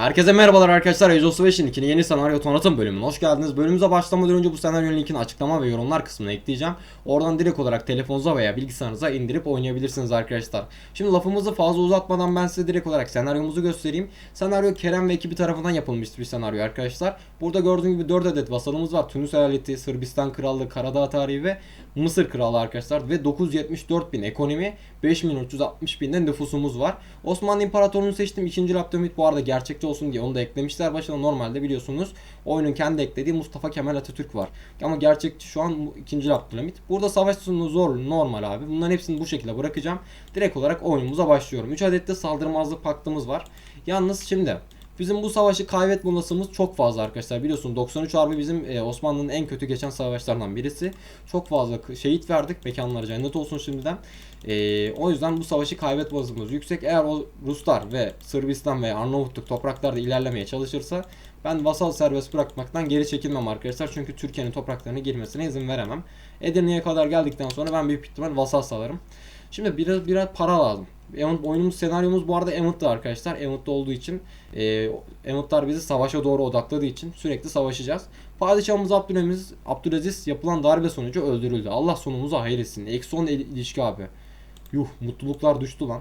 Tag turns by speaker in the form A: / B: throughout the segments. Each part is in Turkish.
A: Herkese merhabalar arkadaşlar. Age of 5'in 2'nin yeni senaryo tanıtım bölümüne hoş geldiniz. Bölümümüze başlamadan önce bu senaryonun linkini açıklama ve yorumlar kısmına ekleyeceğim. Oradan direkt olarak telefonunuza veya bilgisayarınıza indirip oynayabilirsiniz arkadaşlar. Şimdi lafımızı fazla uzatmadan ben size direkt olarak senaryomuzu göstereyim. Senaryo Kerem ve ekibi tarafından yapılmış bir senaryo arkadaşlar. Burada gördüğünüz gibi 4 adet vasalımız var. Tunus eyaleti, Sırbistan krallığı, Karadağ tarihi ve Mısır krallığı arkadaşlar. Ve 974 bin ekonomi, 5360 bin de nüfusumuz var. Osmanlı İmparatorluğu'nu seçtim. İkinci Abdülhamit bu arada gerçekçi olsun diye onu da eklemişler. Başına normalde biliyorsunuz oyunun kendi eklediği Mustafa Kemal Atatürk var. Ama gerçekçi şu an ikinci Abdülhamit. Burada savaş sonu zor normal abi. Bunların hepsini bu şekilde bırakacağım. Direkt olarak oyunumuza başlıyorum. 3 adet de saldırmazlık paktımız var. Yalnız şimdi Bizim bu savaşı kaybetme olasılığımız çok fazla arkadaşlar. Biliyorsun 93 harbi bizim e, Osmanlı'nın en kötü geçen savaşlarından birisi. Çok fazla şehit verdik. Mekanları cennet olsun şimdiden. E, o yüzden bu savaşı kaybetme olasılığımız yüksek. Eğer o Ruslar ve Sırbistan ve Arnavutluk topraklarda ilerlemeye çalışırsa ben vasal serbest bırakmaktan geri çekilmem arkadaşlar. Çünkü Türkiye'nin topraklarına girmesine izin veremem. Edirne'ye kadar geldikten sonra ben büyük ihtimal vasal salarım. Şimdi biraz biraz para lazım. Emot, oyunumuz senaryomuz bu arada Emot'ta arkadaşlar. Emot'ta olduğu için e, Emotlar bizi savaşa doğru odakladığı için sürekli savaşacağız. Padişahımız Abdülaziz, Abdülaziz yapılan darbe sonucu öldürüldü. Allah sonumuzu hayır etsin. Eksi 10 il- ilişki abi. Yuh mutluluklar düştü lan.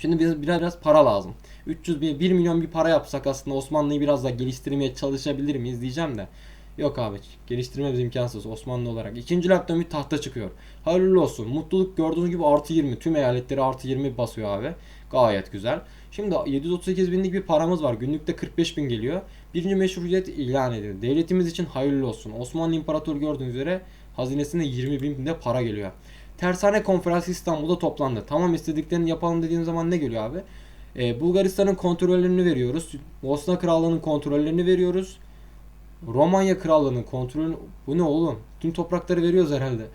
A: Şimdi bize biraz, biraz para lazım. 300 bin, 1 milyon bir para yapsak aslında Osmanlı'yı biraz daha geliştirmeye çalışabilir miyiz diyeceğim de. Yok abi geliştirmemiz imkansız Osmanlı olarak. İkinci Abdülhamit tahta çıkıyor. Hayırlı olsun. Mutluluk gördüğünüz gibi artı 20. Tüm eyaletleri artı 20 basıyor abi. Gayet güzel. Şimdi 738 binlik bir paramız var. Günlükte 45 bin geliyor. Birinci meşruiyet ilan edildi. Devletimiz için hayırlı olsun. Osmanlı İmparatoru gördüğünüz üzere hazinesinde 20 bin de para geliyor. Tersane Konferansı İstanbul'da toplandı. Tamam istediklerini yapalım dediğin zaman ne geliyor abi? Ee, Bulgaristan'ın kontrollerini veriyoruz. Bosna Krallığı'nın kontrollerini veriyoruz. Romanya Krallığı'nın kontrolünü... Bu ne oğlum? Tüm toprakları veriyoruz herhalde.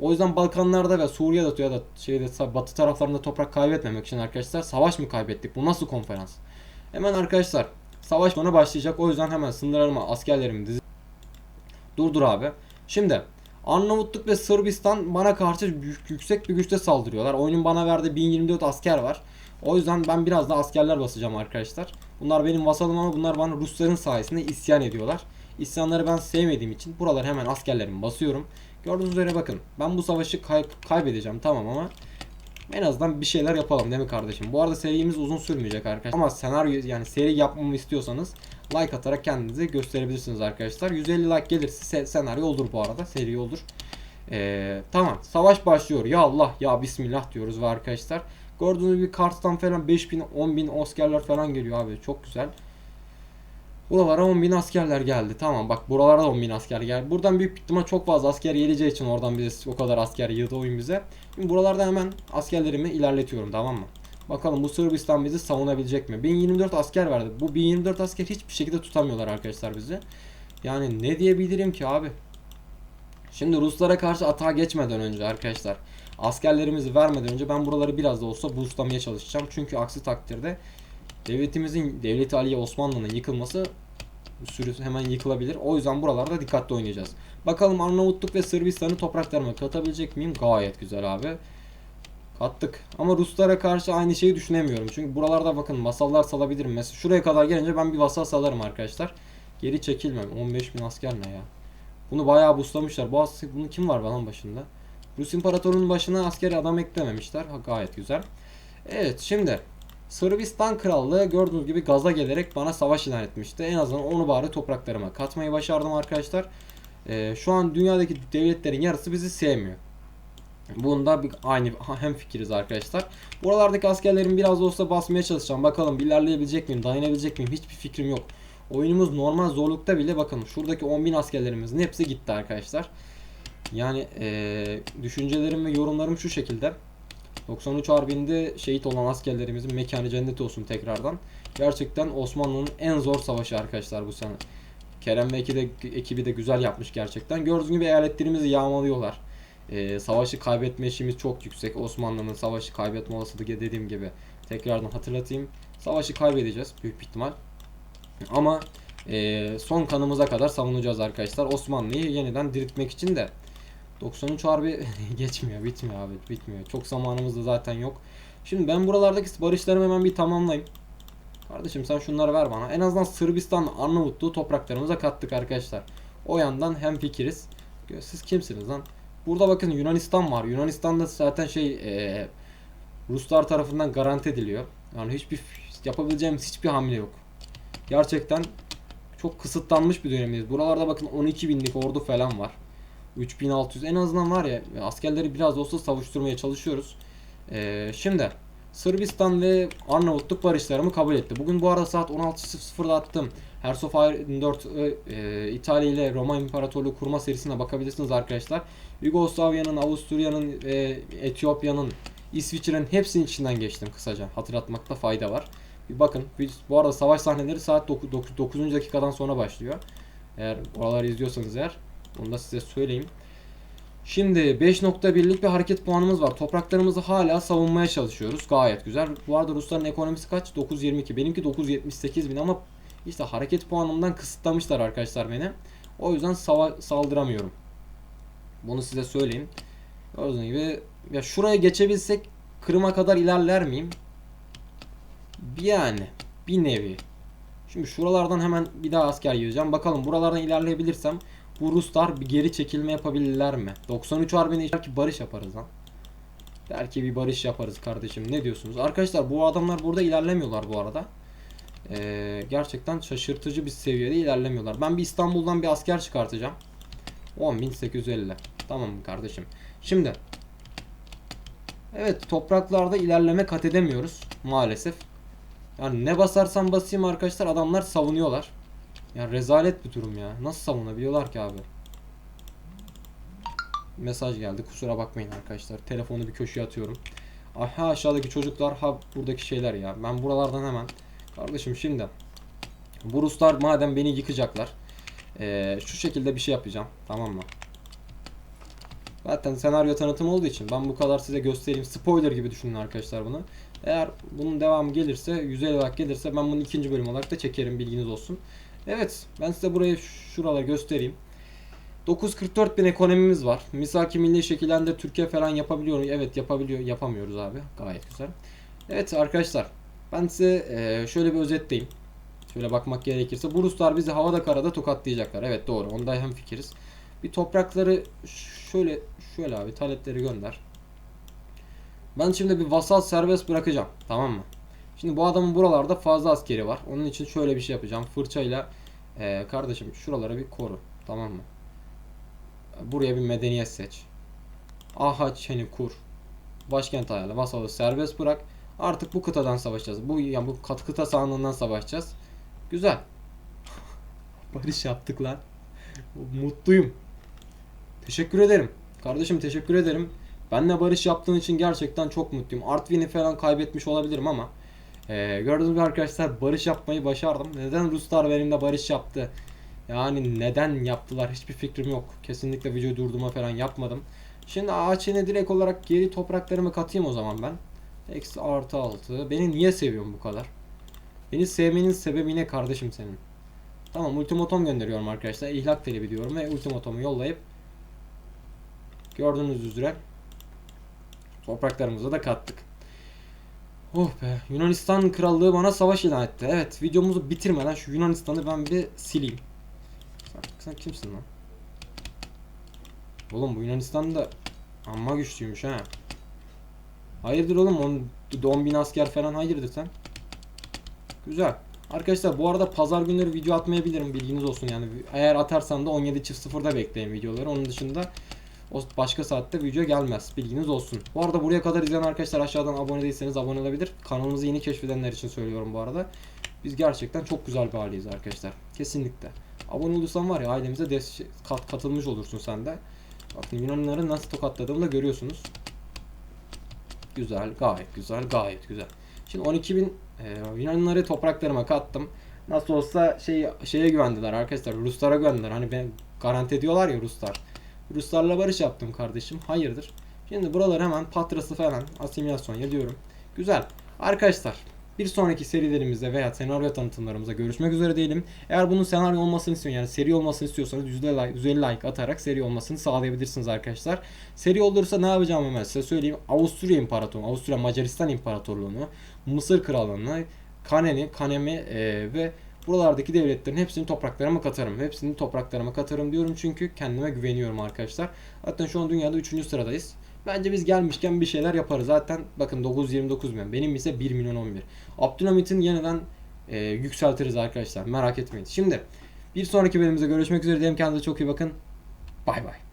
A: O yüzden Balkanlarda ve Suriye'de ya da şeyde batı taraflarında toprak kaybetmemek için arkadaşlar savaş mı kaybettik? Bu nasıl konferans? Hemen arkadaşlar savaş bana başlayacak. O yüzden hemen sınırlarıma askerlerimi dizi... Durdur abi. Şimdi Arnavutluk ve Sırbistan bana karşı yüksek bir güçte saldırıyorlar. Oyunun bana verdiği 1024 asker var. O yüzden ben biraz da askerler basacağım arkadaşlar. Bunlar benim vasalım ama bunlar bana Rusların sayesinde isyan ediyorlar. İsyanları ben sevmediğim için buralar hemen askerlerimi basıyorum. Gördüğünüz üzere bakın ben bu savaşı kay- kaybedeceğim tamam ama en azından bir şeyler yapalım değil mi kardeşim? Bu arada serimiz uzun sürmeyecek arkadaşlar. Ama senaryo yani seri yapmamı istiyorsanız like atarak kendinizi gösterebilirsiniz arkadaşlar. 150 like gelirse se- senaryo olur bu arada. Seri olur. Ee, tamam. Savaş başlıyor. Ya Allah ya Bismillah diyoruz ve arkadaşlar. Gördüğünüz gibi Kars'tan falan 5000 10000 askerler falan geliyor abi. Çok güzel. Buralara 10.000 askerler geldi. Tamam bak buralara da 10.000 asker geldi. Buradan büyük ihtimal çok fazla asker geleceği için oradan bize o kadar asker yığdı oyun bize. Şimdi buralarda hemen askerlerimi ilerletiyorum tamam mı? Bakalım bu Sırbistan bizi savunabilecek mi? 1024 asker verdi. Bu 1024 asker hiçbir şekilde tutamıyorlar arkadaşlar bizi. Yani ne diyebilirim ki abi? Şimdi Ruslara karşı atağa geçmeden önce arkadaşlar askerlerimizi vermeden önce ben buraları biraz da olsa boostlamaya çalışacağım. Çünkü aksi takdirde devletimizin devleti Aliye Osmanlı'nın yıkılması sürüsü hemen yıkılabilir. O yüzden buralarda dikkatli oynayacağız. Bakalım Arnavutluk ve Sırbistan'ı topraklarıma katabilecek miyim? Gayet güzel abi. Kattık. Ama Ruslara karşı aynı şeyi düşünemiyorum. Çünkü buralarda bakın vasallar salabilirim. Mesela şuraya kadar gelince ben bir vasal salarım arkadaşlar. Geri çekilmem. 15 bin asker ne ya? Bunu bayağı buslamışlar. Bu asker, bunu kim var falan başında? Rus İmparatorluğu'nun başına askeri adam eklememişler. Ha, gayet güzel. Evet şimdi Sırbistan Krallığı gördüğünüz gibi gaza gelerek bana savaş ilan etmişti. En azından onu bari topraklarıma katmayı başardım arkadaşlar. Ee, şu an dünyadaki devletlerin yarısı bizi sevmiyor. Bunda bir aynı hem fikiriz arkadaşlar. Buralardaki askerlerin biraz da olsa basmaya çalışacağım. Bakalım ilerleyebilecek miyim, dayanabilecek miyim? Hiçbir fikrim yok. Oyunumuz normal zorlukta bile bakın şuradaki 10.000 askerlerimizin hepsi gitti arkadaşlar. Yani eee, düşüncelerim ve yorumlarım şu şekilde. 93 Harbi'nde şehit olan askerlerimizin mekanı cennet olsun tekrardan. Gerçekten Osmanlı'nın en zor savaşı arkadaşlar bu sene. Kerem ve ekibi de, ekibi de güzel yapmış gerçekten. Gördüğünüz gibi eyaletlerimizi yağmalıyorlar. Ee, savaşı kaybetme işimiz çok yüksek. Osmanlı'nın savaşı kaybetme olasılığı dediğim gibi tekrardan hatırlatayım. Savaşı kaybedeceğiz büyük ihtimal. Ama e, son kanımıza kadar savunacağız arkadaşlar. Osmanlı'yı yeniden diriltmek için de 93 harbi geçmiyor, bitmiyor abi, bitmiyor. Çok zamanımız da zaten yok. Şimdi ben buralardaki barışlarımı hemen bir tamamlayayım. Kardeşim sen şunları ver bana. En azından Sırbistan, Arnavutluğu topraklarımıza kattık arkadaşlar. O yandan hem fikiriz. Siz kimsiniz lan? Burada bakın Yunanistan var. Yunanistan'da zaten şey eee, Ruslar tarafından garanti ediliyor. Yani hiçbir yapabileceğimiz hiçbir hamle yok. Gerçekten çok kısıtlanmış bir dönemdeyiz. Buralarda bakın 12 binlik ordu falan var. 3600 en azından var ya askerleri biraz da olsa savuşturmaya çalışıyoruz. Ee, şimdi Sırbistan ve Arnavutluk barışlarımı kabul etti. Bugün bu arada saat 16.00'da attım. Hearts of Iron 4 e, İtalya ile Roma İmparatorluğu kurma serisine bakabilirsiniz arkadaşlar. Yugoslavya'nın, Avusturya'nın, e, Etiyopya'nın, İsviçre'nin hepsinin içinden geçtim kısaca. Hatırlatmakta fayda var. Bir bakın. Bu arada savaş sahneleri saat 9, 9. dakikadan sonra başlıyor. Eğer oraları izliyorsanız eğer onu da size söyleyeyim. Şimdi 5.1'lik bir hareket puanımız var. Topraklarımızı hala savunmaya çalışıyoruz. Gayet güzel. Bu arada Rusların ekonomisi kaç? 9.22. Benimki 9.78 bin ama işte hareket puanımdan kısıtlamışlar arkadaşlar beni. O yüzden saldıramıyorum. Bunu size söyleyeyim. Gördüğünüz gibi ya şuraya geçebilsek Kırım'a kadar ilerler miyim? Yani bir nevi. Şimdi şuralardan hemen bir daha asker yiyeceğim. Bakalım buralardan ilerleyebilirsem bu Ruslar bir geri çekilme yapabilirler mi? 93 harbine belki barış yaparız lan. Belki bir barış yaparız kardeşim. Ne diyorsunuz? Arkadaşlar bu adamlar burada ilerlemiyorlar bu arada. Ee, gerçekten şaşırtıcı bir seviyede ilerlemiyorlar. Ben bir İstanbul'dan bir asker çıkartacağım. 10.850. Tamam kardeşim? Şimdi Evet topraklarda ilerleme kat edemiyoruz maalesef. Yani ne basarsam basayım arkadaşlar adamlar savunuyorlar. Ya rezalet bir durum ya. Nasıl savunabiliyorlar ki abi? Mesaj geldi. Kusura bakmayın arkadaşlar. Telefonu bir köşeye atıyorum. Ha aşağıdaki çocuklar ha buradaki şeyler ya. Ben buralardan hemen kardeşim şimdi bu Ruslar madem beni yıkacaklar ee, şu şekilde bir şey yapacağım. Tamam mı? Zaten senaryo tanıtım olduğu için ben bu kadar size göstereyim. Spoiler gibi düşünün arkadaşlar bunu. Eğer bunun devamı gelirse, yüzey olarak gelirse ben bunu ikinci bölüm olarak da çekerim bilginiz olsun. Evet ben size burayı şuraları göstereyim. 944 bin ekonomimiz var. Misaki milli şekillerde Türkiye falan yapabiliyor. Evet yapabiliyor. Yapamıyoruz abi. Gayet güzel. Evet arkadaşlar. Ben size e, şöyle bir özetleyeyim. Şöyle bakmak gerekirse. Bu Ruslar bizi havada karada tokatlayacaklar. Evet doğru. Onda hem fikiriz. Bir toprakları şöyle şöyle abi talepleri gönder. Ben şimdi bir vasal serbest bırakacağım. Tamam mı? Şimdi bu adamın buralarda fazla askeri var. Onun için şöyle bir şey yapacağım. Fırçayla e, kardeşim şuralara bir koru. Tamam mı? Buraya bir medeniyet seç. Ahaçeni kur. Başkent ayarla. Vasalı serbest bırak. Artık bu kıtadan savaşacağız. Bu yani bu kat kıta sahanlığından savaşacağız. Güzel. Barış yaptık lan. Mutluyum. Teşekkür ederim. Kardeşim teşekkür ederim. Benle barış yaptığın için gerçekten çok mutluyum. Artvin'i falan kaybetmiş olabilirim ama ee, gördüğünüz gibi arkadaşlar barış yapmayı başardım. Neden Ruslar benimle barış yaptı? Yani neden yaptılar hiçbir fikrim yok. Kesinlikle video durdurma falan yapmadım. Şimdi ağaçını direkt olarak geri topraklarıma katayım o zaman ben. Eksi artı altı. Beni niye seviyorsun bu kadar? Beni sevmenin sebebi ne kardeşim senin? Tamam ultimatom gönderiyorum arkadaşlar. İhlak talebi diyorum ve ultimatomu yollayıp gördüğünüz üzere topraklarımıza da kattık. Oh be Yunanistan krallığı bana savaş ilan etti. Evet videomuzu bitirmeden şu Yunanistan'ı ben bir sileyim. Sen, sen kimsin lan? Oğlum bu Yunanistan'da amma güçlüymüş ha. Hayırdır oğlum 10 bin asker falan hayırdır sen? Güzel. Arkadaşlar bu arada pazar günleri video atmayabilirim bilginiz olsun yani. Eğer atarsam da 17.00'da bekleyin videoları. Onun dışında o başka saatte video gelmez. Bilginiz olsun. Bu arada buraya kadar izleyen arkadaşlar aşağıdan abone değilseniz abone olabilir. Kanalımızı yeni keşfedenler için söylüyorum bu arada. Biz gerçekten çok güzel bir aileyiz arkadaşlar. Kesinlikle. Abone olursan var ya ailemize des- kat katılmış olursun sen de. Bakın Yunanlıları nasıl tokatladığımı da görüyorsunuz. Güzel, gayet güzel, gayet güzel. Şimdi 12.000 e, Yunanlıları topraklarıma kattım. Nasıl olsa şey şeye güvendiler arkadaşlar. Ruslara güvendiler. Hani ben garanti ediyorlar ya Ruslar. Ruslarla barış yaptım kardeşim. Hayırdır? Şimdi buralar hemen patrası falan asimilasyon yapıyorum. Güzel. Arkadaşlar bir sonraki serilerimizde veya senaryo tanıtımlarımızda görüşmek üzere diyelim. Eğer bunun senaryo olmasını istiyorsanız yani seri olmasını istiyorsanız %50 like, 150 like atarak seri olmasını sağlayabilirsiniz arkadaşlar. Seri olursa ne yapacağım hemen size söyleyeyim. Avusturya İmparatorluğu, Avusturya Macaristan İmparatorluğunu, Mısır Krallığını, Kaneni, Kanemi e, ve buralardaki devletlerin hepsini topraklarıma katarım. Hepsini topraklarıma katarım diyorum çünkü kendime güveniyorum arkadaşlar. Zaten şu an dünyada 3. sıradayız. Bence biz gelmişken bir şeyler yaparız. Zaten bakın 929 milyon. Benim ise 1 milyon 11. Abdülhamit'in yeniden e, yükseltiriz arkadaşlar. Merak etmeyin. Şimdi bir sonraki bölümümüzde görüşmek üzere diyelim. Kendinize çok iyi bakın. Bay bay.